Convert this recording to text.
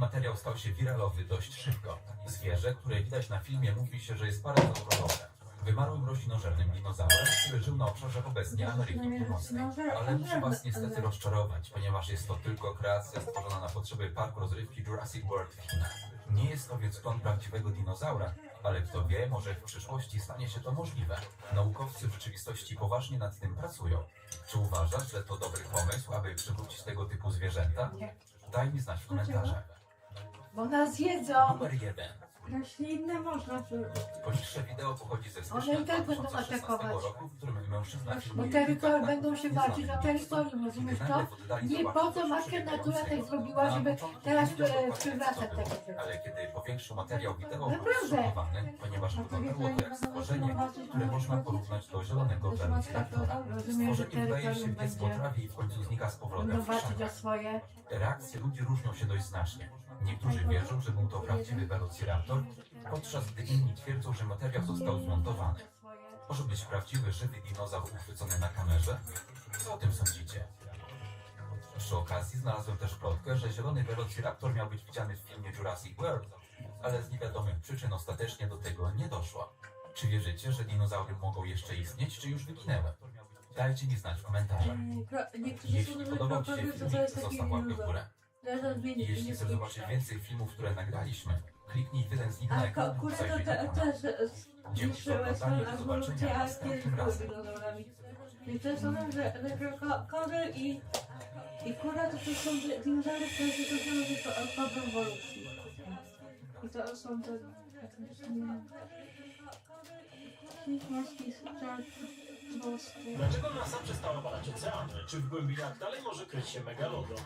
materiał stał się wiralowy dość szybko. Zwierzę, które widać na filmie, mówi się, że jest parazaurowe. Wymarłym roślinożernym dinozaurem, który żył na obszarze obecnie Ameryki Północnej. Ale muszę Was niestety rozczarować, ponieważ jest to tylko kreacja stworzona na potrzeby parku rozrywki Jurassic World w Chinach. Nie jest to więc klon prawdziwego dinozaura, ale kto wie, może w przyszłości stanie się to możliwe. Naukowcy w rzeczywistości poważnie nad tym pracują. Czy uważasz, że to dobry pomysł, aby przywrócić tego typu zwierzęta? Daj mi znać w komentarzach. Bo nas jedzą. Numer jeden. Roślinne można. Poniższe wideo pochodzi ze One stycznia i tak będą 2016 atakować. roku, w którym mężczyzna Bo terytorium będą się na walczyć nieznanym terytorium, rozumiesz to? Nie po co matka natura tak zrobiła, Na żeby teraz przywracać rzeczy. Ale kiedy powiększył materiał wideo, Naprawdę. ponieważ wyglądało to jak stworzenie, które można porównać do zielonego że Stworzenie wydaje się terytorium biec po będzie trawie i w końcu znika z powrotem w krzakach. Reakcje ludzi różnią się dość znacznie. Niektórzy wierzą, że był to prawdziwy velociraptor, podczas gdy inni twierdzą, że materiał został zmontowany. Może być prawdziwy, żywy dinozaur uchwycony na kamerze? Co o tym sądzicie? Przy okazji znalazłem też plotkę, że zielony velociraptor miał być widziany w filmie Jurassic World, ale z niewiadomych przyczyn ostatecznie do tego nie doszło. Czy wierzycie, że dinozaury mogą jeszcze istnieć, czy już wyginęły? Dajcie mi znać w komentarzach. Niektórzy Jeśli podobał Ci się filmik, zostaw łapkę w górę. Jeśli chcesz zobaczyć więcej filmów, które nagraliśmy, kliknij jeden z nich na ekran to zajrzyj na te, kanał. też Dzięki za oglądanie, do zobaczenia a następnym były razem. dinozaurami. I to są, że, ko- kory i, i kura to, to są di- dinozaury, które się dostaną tylko po ewolucji. I to są te... Morski strzał włoskie. Dlaczego NASA przestała badać oceany? Czy w głębinach dalej może kryć się megalodon?